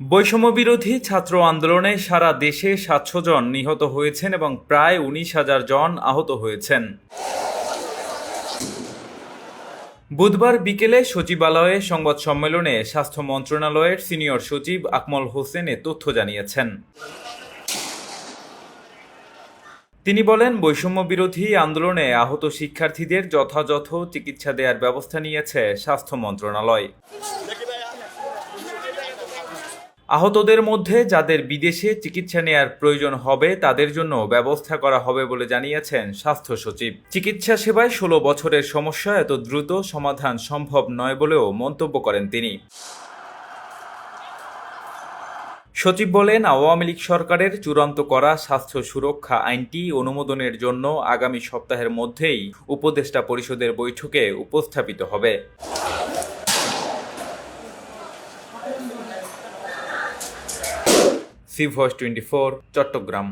বৈষম্য বিরোধী ছাত্র আন্দোলনে সারা দেশে সাতশো জন নিহত হয়েছেন এবং প্রায় উনিশ হাজার জন আহত হয়েছেন। বুধবার বিকেলে সচিবালয়ে সংবাদ সম্মেলনে স্বাস্থ্য মন্ত্রণালয়ের সিনিয়র সচিব আকমল হোসেন এ তথ্য জানিয়েছেন। তিনি বলেন বৈষম্য বিরোধী আন্দোলনে আহত শিক্ষার্থীদের যথাযথ চিকিৎসা দেওয়ার ব্যবস্থা নিয়েছে স্বাস্থ্য মন্ত্রণালয়। আহতদের মধ্যে যাদের বিদেশে চিকিৎসা নেয়ার প্রয়োজন হবে, তাদের জন্য ব্যবস্থা করা হবে বলে জানিয়েছেন স্বাস্থ্য সচিব। চিকিৎসা সেবায় ষোলো বছরের সমস্যা এত দ্রুত সমাধান সম্ভব নয় বলেও মন্তব্য করেন তিনি। সচিব বলেন, আওয়ামী লীগ সরকারের চূড়ান্ত করা স্বাস্থ্য সুরক্ষা আইনটি অনুমোদনের জন্য আগামী সপ্তাহের মধ্যেই উপদেষ্টা পরিষদের বৈঠকে উপস্থাপিত হবে। C Voice twenty four Chittagong